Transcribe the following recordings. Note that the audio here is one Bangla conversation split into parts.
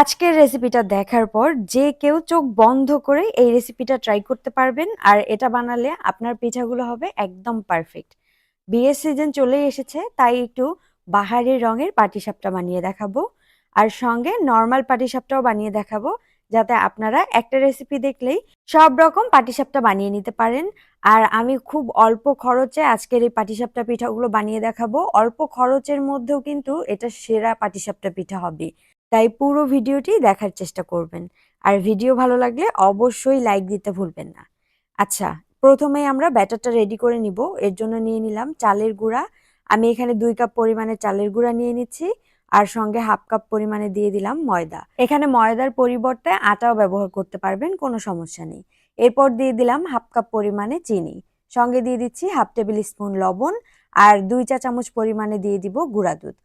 আজকের রেসিপিটা দেখার পর যে কেউ চোখ বন্ধ করে এই রেসিপিটা ট্রাই করতে পারবেন। আর এটা বানালে আপনার পিঠাগুলো হবে একদম পারফেক্ট বিয়ের সিজন চলেই এসেছে, তাই একটু বাহারি রঙের পাটিসাপটা বানিয়ে দেখাবো। আর সঙ্গে নর্মাল পাটিসাপটাও বানিয়ে দেখাবো, যাতে আপনারা একটা রেসিপি দেখলেই সব রকম পাটিসাপটা বানিয়ে নিতে পারেন। আর আমি খুব অল্প খরচে আজকের এই পাটিসাপটা পিঠাগুলো বানিয়ে দেখাবো। অল্প খরচের মধ্যেও কিন্তু এটা সেরা পাটিসাপটা পিঠা হবে। তাই পুরো ভিডিওটি দেখার চেষ্টা করবেন। আর ভিডিও ভালো লাগলে অবশ্যই লাইক দিতে ভুলবেন না। আচ্ছা প্রথমে আমরা ব্যাটারটা রেডি করে নিব। এর জন্য নিয়ে নিলাম চালের গুঁড়া। আমি এখানে দুই কাপ পরিমাণে চালের গুঁড়া নিয়ে নিচ্ছি। আর সঙ্গে হাফ কাপ পরিমাণে দিয়ে দিলাম ময়দা। এখানে ময়দার পরিবর্তে আটাও ব্যবহার করতে পারবেন, কোনো সমস্যা নেই। এরপর দিয়ে দিলাম হাফ কাপ পরিমাণে চিনি। সঙ্গে দিয়ে দিচ্ছি হাফ টেবিল স্পুন লবণ। আর দুই চা চামচ পরিমাণে দিয়ে দিব গুঁড়া দুধ।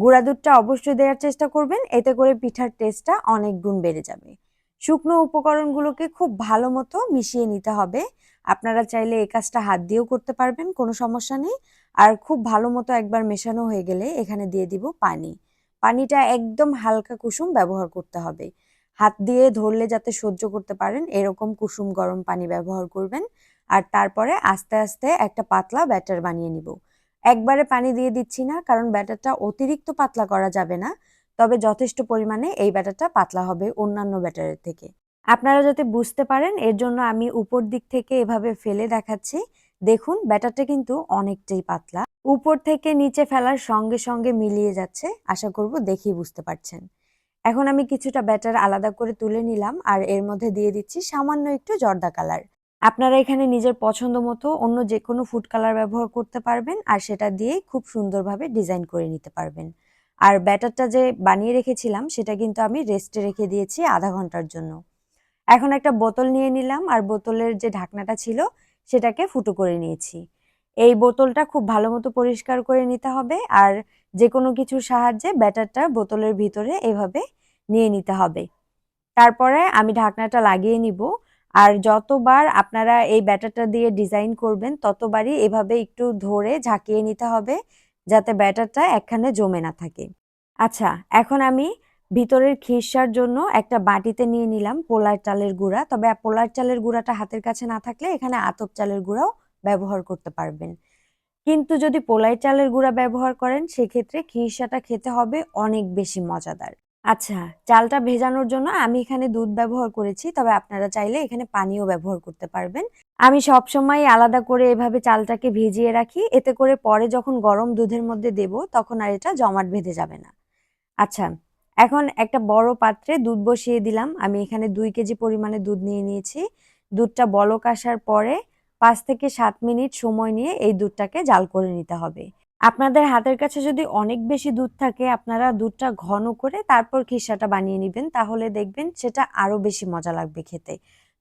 গুঁড়া দুধটা অবশ্যই দেওয়ার চেষ্টা করবেন, এতে করে পিঠার টেস্টটা অনেক গুণ বেড়ে যাবে। শুকনো উপকরণগুলোকে খুব ভালো মতো মিশিয়ে নিতে হবে। আপনারা চাইলে এই কাজটা হাত দিয়েও করতে পারবেন, কোনো সমস্যা নেই। আর খুব ভালো মতো একবার মেশানো হয়ে গেলে এখানে দিয়ে দিব পানি। পানিটা একদম হালকা কুসুম ব্যবহার করতে হবে। হাত দিয়ে ধরলে যাতে সহ্য করতে পারেন, এরকম কুসুম গরম পানি ব্যবহার করবেন। আর তারপরে আস্তে আস্তে একটা পাতলা ব্যাটার বানিয়ে নিব। একবারে পানি দিয়ে দিচ্ছি না, কারণ ব্যাটারটা অতিরিক্ত পাতলা করা যাবে না। তবে যথেষ্ট পরিমাণে এই ব্যাটারটা পাতলা হবে অন্যান্য ব্যাটারের থেকে। আপনারা যাতে বুঝতে পারেন, এর জন্য আমি উপর দিক থেকে এভাবে ফেলে দেখাচ্ছি। দেখুন, ব্যাটারটা কিন্তু অনেকটাই পাতলা। উপর থেকে নিচে ফেলার সঙ্গে সঙ্গে মিলিয়ে যাচ্ছে, আশা করব দেখি বুঝতে পারছেন। এখন আমি কিছুটা ব্যাটার আলাদা করে তুলে নিলাম, আর এর মধ্যে দিয়ে দিচ্ছি সামান্য একটু জর্দা কালার। আপনারা এখানে নিজের পছন্দ মতো অন্য যে কোনো ফুড কালার ব্যবহার করতে পারবেন আর সেটা দিয়ে খুব সুন্দরভাবে ডিজাইন করে নিতে পারবেন। আর ব্যাটারটা যে বানিয়ে রেখেছিলাম, সেটা কিন্তু আমি রেস্টে রেখে দিয়েছি আধা ঘণ্টার জন্য। এখন একটা বোতল নিয়ে নিলাম আর বোতলের যে ঢাকনাটা ছিল, সেটাকে ফুটো করে নিয়েছি। এই বোতলটা খুব ভালো মতো পরিষ্কার করে নিতে হবে আর যে কোনো কিছুর সাহায্যে ব্যাটারটা বোতলের ভিতরে এভাবে নিয়ে নিতে হবে। তারপরে আমি ঢাকনাটা লাগিয়ে নিব আর যতবার আপনারা এই ব্যাটারটা দিয়ে ডিজাইন করবেন, ততবারই এভাবে একটু ধরে ঝাঁকিয়ে নিতে হবে, যাতে ব্যাটারটা একখানে জমে না থাকে। আচ্ছা এখন আমি ভিতরের খিরসার জন্য একটা বাটিতে নিয়ে নিলাম পোলার চালের গুঁড়া। তবে পোলার চালের গুঁড়াটা হাতের কাছে না থাকলে এখানে আতপ চালের গুঁড়াও ব্যবহার করতে পারবেন। কিন্তু যদি পোলাই চালের গুঁড়া ব্যবহার করেন, সেক্ষেত্রে খিরসাটা খেতে হবে অনেক বেশি মজাদার। আচ্ছা চালটা ভেজানোর জন্য আমি এখানে দুধ ব্যবহার করেছি, তবে আপনারা চাইলে এখানে পানিও ব্যবহার করতে পারবেন। আমি সব সময় আলাদা করে এভাবে চালটাকে ভিজিয়ে রাখি, এতে করে পরে যখন গরম দুধের মধ্যে দেব, তখন আর এটা জমাট বেঁধে যাবে না। আচ্ছা এখন একটা বড় পাত্রে দুধ বসিয়ে দিলাম। আমি এখানে দুই কেজি পরিমাণে দুধ নিয়ে নিয়েছি। দুধটা বলক আসার পরে পাঁচ থেকে সাত মিনিট সময় নিয়ে এই দুধটাকে জাল করে নিতে হবে। আপনাদের হাতের কাছে যদি অনেক বেশি দুধ থাকে, আপনারা দুধটা ঘন করে তারপর খিসাটা বানিয়ে নেবেন। তাহলে দেখবেন সেটা আরও বেশি মজা লাগবে খেতে।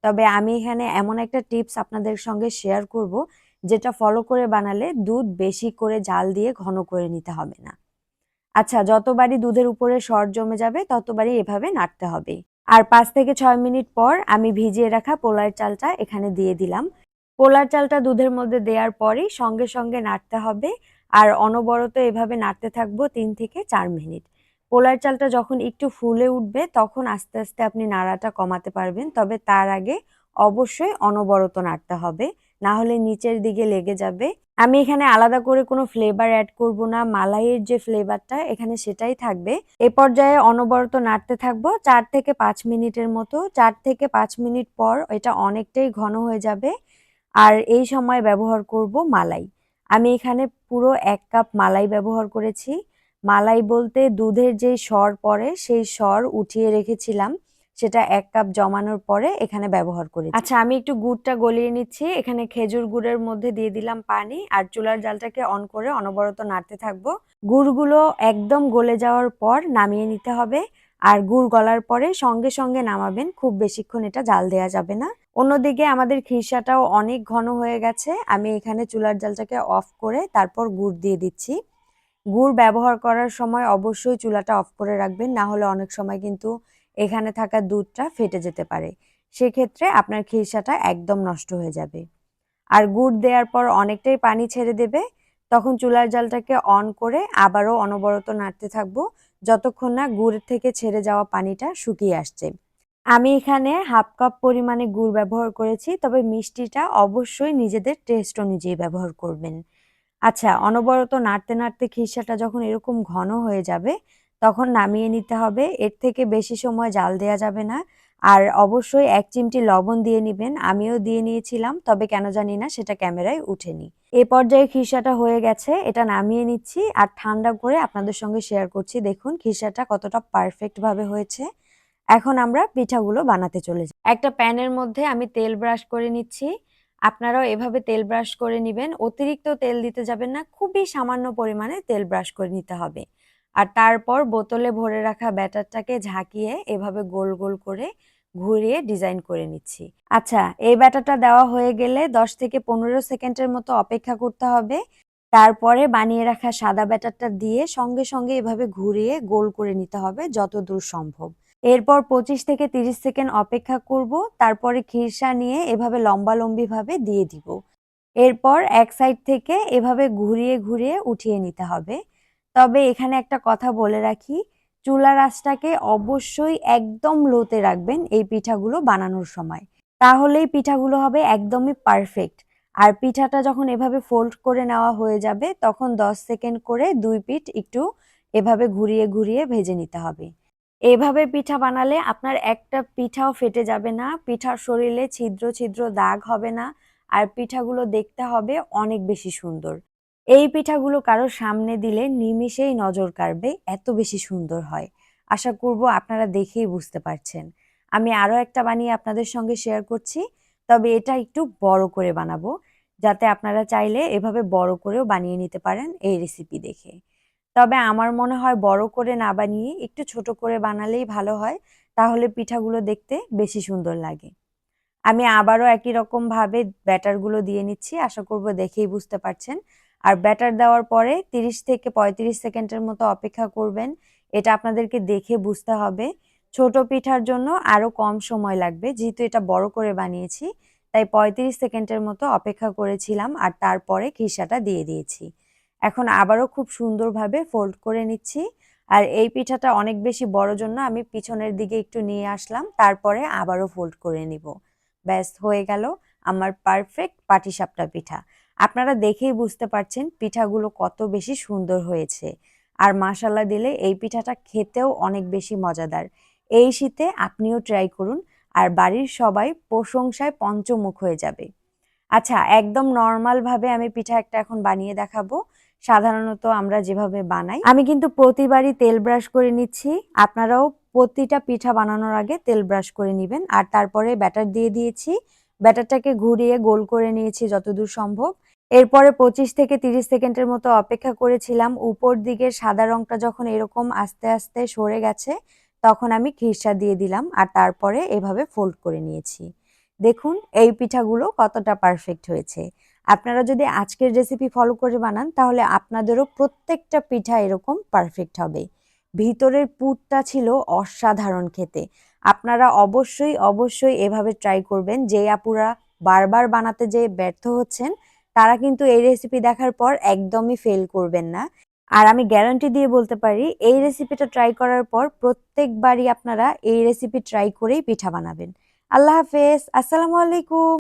তবে আমি এখানে এমন একটা টিপস আপনাদের সঙ্গে শেয়ার করব, যেটা ফলো করে বানালে দুধ বেশি করে জাল দিয়ে ঘন করে নিতে হবে না। আচ্ছা যতবারই দুধের উপরে সর জমে যাবে, ততবারই এভাবে নাড়তে হবে। আর পাঁচ থেকে ছয় মিনিট পর আমি ভিজিয়ে রাখা পোলার চালটা এখানে দিয়ে দিলাম। পোলার চালটা দুধের মধ্যে দেওয়ার পরই সঙ্গে সঙ্গে নাড়তে হবে। আর অনবরত এভাবে নাড়তে থাকব তিন থেকে চার মিনিট। পোলার চালটা যখন একটু ফুলে উঠবে, তখন আস্তে আস্তে আপনি নাড়াটা কমাতে পারবেন। তবে তার আগে অবশ্যই অনবরত নাড়তে হবে, না হলে নিচের দিকে লেগে যাবে। আমি এখানে আলাদা করে কোনো ফ্লেভার অ্যাড করব না। মালাইয়ের যে ফ্লেভারটা এখানে সেটাই থাকবে। এ পর্যায়ে অনবরত নাড়তে থাকব চার থেকে পাঁচ মিনিটের মতো। চার থেকে পাঁচ মিনিট পর এটা অনেকটাই ঘন হয়ে যাবে। আর এই সময় ব্যবহার করব মালাই। আমি এখানে পুরো এক কাপ মালাই ব্যবহার করেছি। মালাই বলতে দুধের যেই স্বর পড়ে, সেই স্বর উঠিয়ে রেখেছিলাম। সেটা এক কাপ জমানোর পরে এখানে ব্যবহার করি আচ্ছা আমি একটু গুড়টা গলিয়ে নিচ্ছি। এখানে খেজুর গুড়ের মধ্যে দিয়ে দিলাম পানি আর চুলার জালটাকে অন করে অনবরত নাড়তে থাকব। গুড়গুলো একদম গলে যাওয়ার পর নামিয়ে নিতে হবে। আর গুড় গলার পরে সঙ্গে সঙ্গে নামাবেন, খুব বেশিক্ষণ এটা জাল দেওয়া যাবে না। অন্যদিকে আমাদের খিরসাটাও অনেক ঘন হয়ে গেছে, আমি এখানে চুলার জালটাকে অফ করে তারপর গুড় দিয়ে দিচ্ছি। গুড় ব্যবহার করার সময় অবশ্যই চুলাটা অফ করে রাখবেন, না হলে অনেক সময় কিন্তু এখানে থাকা দুধটা ফেটে যেতে পারে। সেক্ষেত্রে আপনার খিরসাটা একদম নষ্ট হয়ে যাবে। আর গুড় দেওয়ার পর অনেকটাই পানি ছেড়ে দেবে, তখন চুলার জালটাকে অন করে আবারও অনবরত নাড়তে থাকব। যতক্ষণ না গুড় থেকে ছেড়ে যাওয়া পানিটা শুকিয়ে আসছে। আমি এখানে হাফ কাপ পরিমাণে গুড় ব্যবহার করেছি, তবে মিষ্টিটা অবশ্যই নিজেদের টেস্ট অনুযায়ী ব্যবহার করবেন। আচ্ছা অনবরত নাড়তে নাড়তে খিসাটা যখন এরকম ঘন হয়ে যাবে, তখন নামিয়ে নিতে হবে। এর থেকে বেশি সময় জাল দেওয়া যাবে না। আর অবশ্যই এক চিমটি লবণ দিয়ে নিবেন। আমিও দিয়ে নিয়েছিলাম, তবে কেন জানি না, সেটা ক্যামেরায় উঠেনি। এ পর্যায়ে খিসাটা হয়ে গেছে, এটা নামিয়ে নিচ্ছি আর ঠান্ডা করে আপনাদের সঙ্গে শেয়ার করছি। দেখুন, খিসাটা কতটা পারফেক্ট ভাবে হয়েছে। এখন আমরা পিঠাগুলো বানাতে চলে যাই। একটা প্যানের মধ্যে আমি তেল ব্রাশ করে নিচ্ছি। আপনারাও এভাবে তেল ব্রাশ করে নেবেন। অতিরিক্ত তেল দিতে যাবেন না, খুবই সামান্য পরিমাণে তেল ব্রাশ করে নিতে হবে। আর তারপর বোতলে ভরে রাখা ব্যাটারটাকে ঝাঁকিয়ে এভাবে গোল গোল করে ঘুরিয়ে ডিজাইন করে নিচ্ছি। আচ্ছা এই ব্যাটারটা দেওয়া হয়ে গেলে দশ থেকে পনেরো সেকেন্ডের মতো অপেক্ষা করতে হবে। তারপরে বানিয়ে রাখা সাদা ব্যাটারটা দিয়ে সঙ্গে সঙ্গে এভাবে ঘুরিয়ে গোল করে নিতে হবে যত দূর সম্ভব। এরপর পঁচিশ থেকে তিরিশ সেকেন্ড অপেক্ষা করব, তারপরে খিরসা নিয়ে এভাবে লম্বালম্বি ভাবে দিয়ে দিব। এরপর এক সাইড থেকে এভাবে ঘুরিয়ে ঘুরিয়ে উঠিয়ে নিতে হবে। তবে এখানে একটা কথা বলে রাখি চুলার আঁচটাকে অবশ্যই একদম লোতে রাখবেন এই পিঠাগুলো বানানোর সময়। তাহলেই পিঠাগুলো হবে একদমই পারফেক্ট আর পিঠাটা যখন এভাবে ফোল্ড করে নেওয়া হয়ে যাবে, তখন দশ সেকেন্ড করে দুই পিঠ একটু এভাবে ঘুরিয়ে ঘুরিয়ে ভেজে নিতে হবে। এভাবে পিঠা বানালে আপনার একটা পিঠাও ফেটে যাবে না, পিঠার শরীরে ছিদ্র ছিদ্র দাগ হবে না, আর পিঠাগুলো দেখতে হবে অনেক বেশি সুন্দর। এই পিঠাগুলো কারও সামনে দিলে নিমিষেই নজর কাড়বে, এত বেশি সুন্দর হয়। আশা করব আপনারা দেখেই বুঝতে পারছেন। আমি আরও একটা বানিয়ে আপনাদের সঙ্গে শেয়ার করছি, তবে এটা একটু বড় করে বানাবো, যাতে আপনারা চাইলে এভাবে বড় করেও বানিয়ে নিতে পারেন এই রেসিপি দেখে। তবে আমার মনে হয় বড় করে না বানিয়ে একটু ছোট করে বানালেই ভালো হয়, তাহলে পিঠাগুলো দেখতে বেশি সুন্দর লাগে। আমি আবারও একই রকম ভাবে ব্যাটারগুলো দিয়ে নিচ্ছি, আশা করব দেখেই বুঝতে পারছেন। আর ব্যাটার দেওয়ার পরে 30 থেকে 35 সেকেন্ডের মতো অপেক্ষা করবেন। এটা আপনাদেরকে দেখে বুঝতে হবে। ছোট পিঠার জন্য আরও কম সময় লাগবে। যেহেতু এটা বড় করে বানিয়েছি, তাই 35 সেকেন্ডের মতো অপেক্ষা করেছিলাম আর তারপরে খিসাটা দিয়ে দিয়েছি। এখন আবারও খুব সুন্দরভাবে ফোল্ড করে নিচ্ছি। আর এই পিঠাটা অনেক বেশি বড় জন্য আমি পিছনের দিকে একটু নিয়ে আসলাম, তারপরে আবারও ফোল্ড করে নিব। ব্যাস, হয়ে গেল আমার পারফেক্ট পাটিসাপটা পিঠা। আপনারা দেখেই বুঝতে পারছেন পিঠাগুলো কত বেশি সুন্দর হয়েছে। আর মাসাল্লা দিলে এই পিঠাটা খেতেও অনেক বেশি মজাদার। এই শীতে আপনিও ট্রাই করুন, আর বাড়ির সবাই প্রশংসায় পঞ্চমুখ হয়ে যাবে। আচ্ছা একদম নর্মালভাবে আমি পিঠা একটা এখন বানিয়ে দেখাবো। সাধারণত আমরা যেভাবে বানাই, আমি কিন্তু প্রতিবারই তেল ব্রাশ করে নিচ্ছি। আপনারাও প্রতিটা পিঠা বানানোর আগে তেল ব্রাশ করে নেবেন। আর তারপরে ব্যাটার দিয়ে দিয়েছি। ব্যাটারটাকে ঘুরিয়ে গোল করে নিয়েছি যতদূর সম্ভব। এরপরে পঁচিশ থেকে তিরিশ সেকেন্ডের মতো অপেক্ষা করেছিলাম। উপর দিকের সাদা রংটা যখন এরকম আস্তে আস্তে সরে গেছে, তখন আমি খিরসা দিয়ে দিলাম আর তারপরে এভাবে ফোল্ড করে নিয়েছি। দেখুন, এই পিঠাগুলো কতটা পারফেক্ট হয়েছে। আপনারা যদি আজকের রেসিপি ফলো করে বানান, তাহলে আপনাদেরও প্রত্যেকটা পিঠা এরকম পারফেক্ট হবে। ভিতরের পুরটা ছিল অসাধারণ খেতে। আপনারা অবশ্যই অবশ্যই এভাবে ট্রাই করবেন। যে আপুরা বারবার বানাতে যে ব্যর্থ হচ্ছেন তারা কিন্তু এই রেসিপি দেখার পর একদমই ফেল করবেন না। আর আমি গ্যারান্টি দিয়ে বলতে পারি, এই রেসিপিটা ট্রাই করার পর প্রত্যেকবারই আপনারা এই রেসিপি ট্রাই করেই পিঠা বানাবেন। আল্লাহ হাফেজ, আসসালামু আলাইকুম।